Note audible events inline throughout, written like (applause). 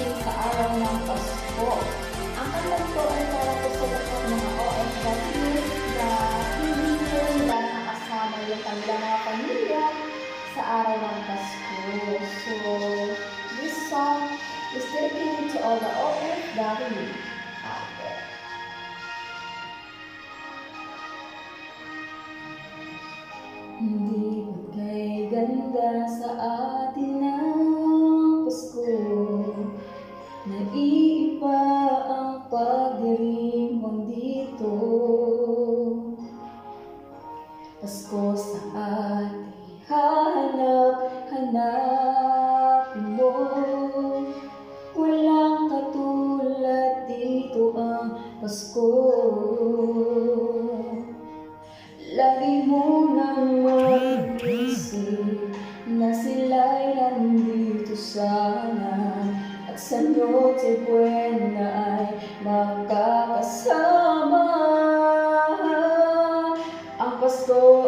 gigising sa araw ng Pasko. Ang kanta ko ay para po sa lahat ng mga OFWs na hindi po nila nakasama yung kanilang mga pamilya sa araw ng Pasko. So, this song is dedicated to all the OFW out there. Hindi ba't kay ganda sa atin ang Naiiba Ang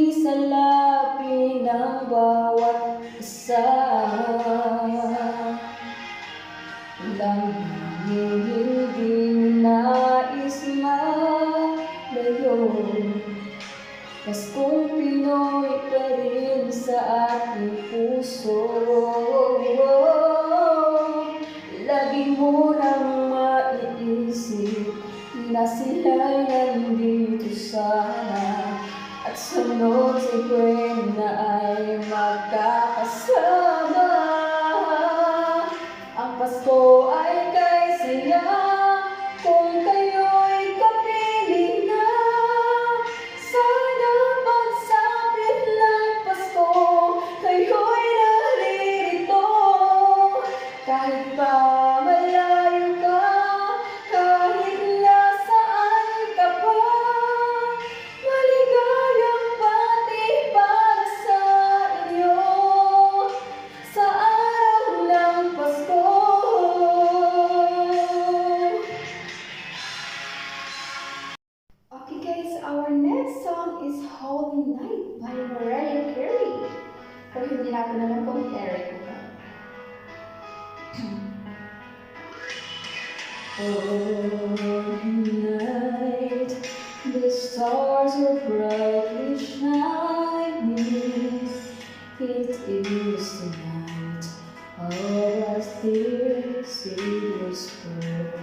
Ngiti sa labi ng bawat isa. Lang hindi nais malayo. Paskong Pinoy pa rin sa ating puso. Lagi mo our next song is Holy Night by Mariah Carey. Pero hindi natin kung Eric ba. Holy night, the stars are brightly shining. It is the night of our dear Savior's birth.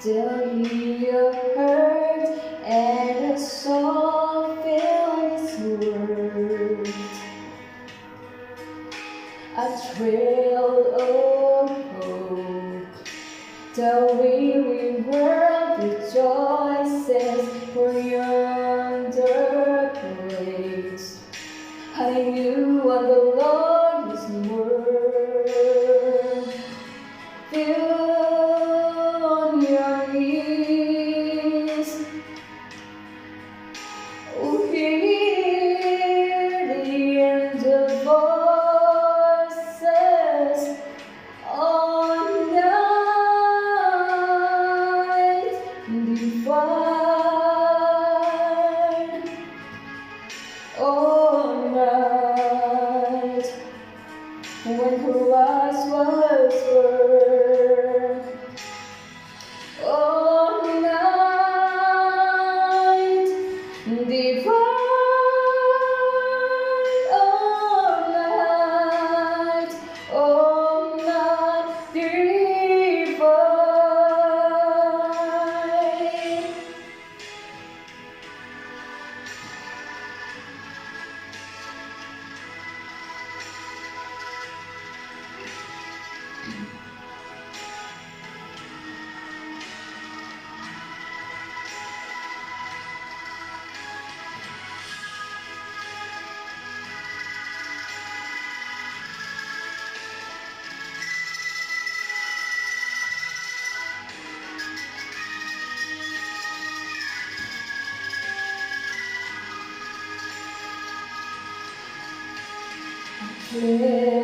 Tell me your hurt and a soul filled words. A trail of hope that we All Yeah.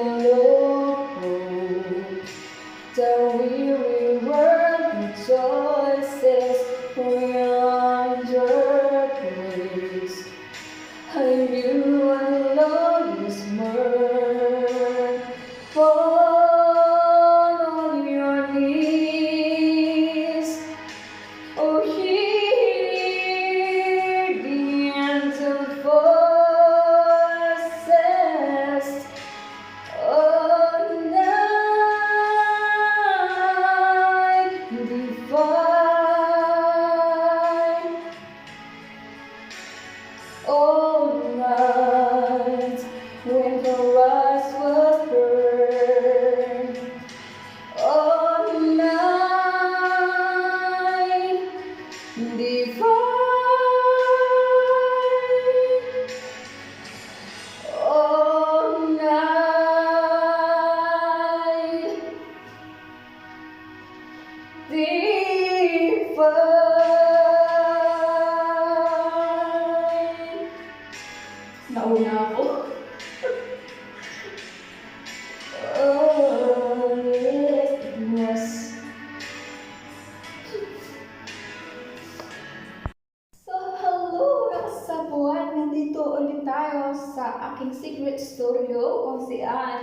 OCR.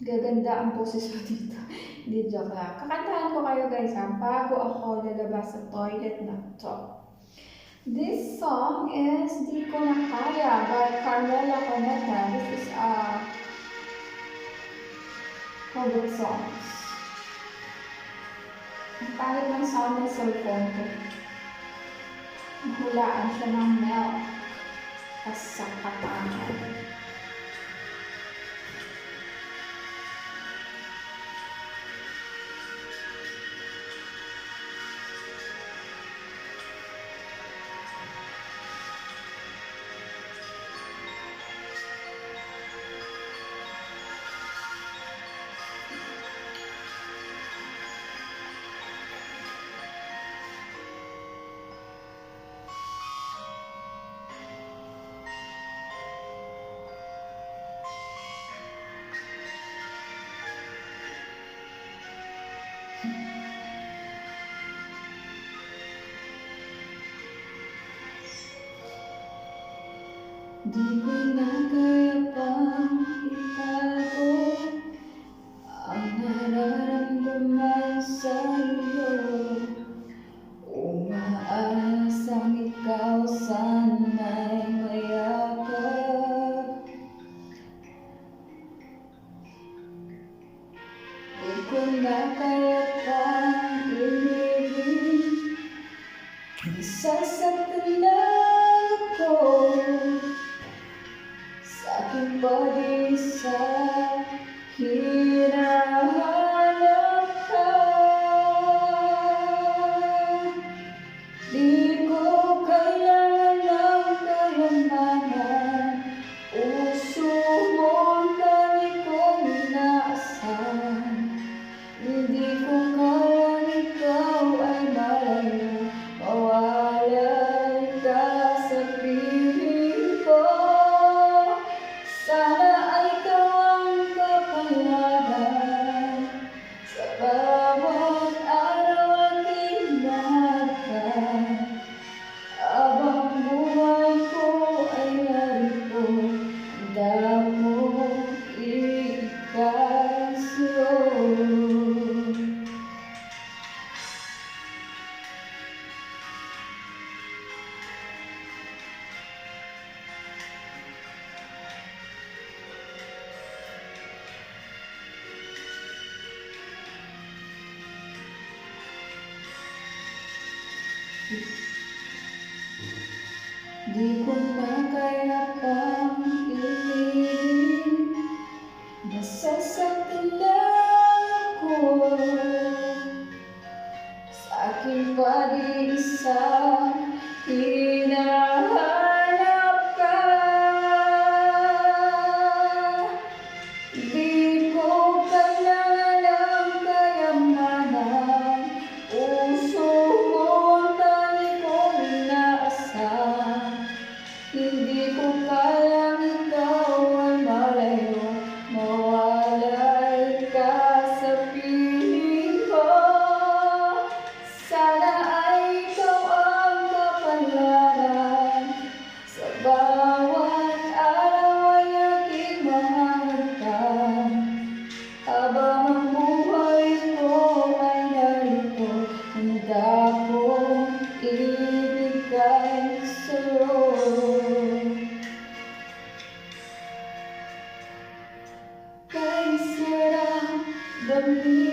Gaganda ang poses ko dito. (laughs) Hindi, joke lang. Kakantahan ko kayo guys ha, bago ako lalabas sa toilet na to. This song is Di Ko Na Kaya by Carmela Cometa. This is a cover song. Ang pangit ng sound ng cellphone ko. Hulaan siya ng milk. Pasakatan. Pasakatan. di ko na kaya Di ko na kaya pang ibigin You.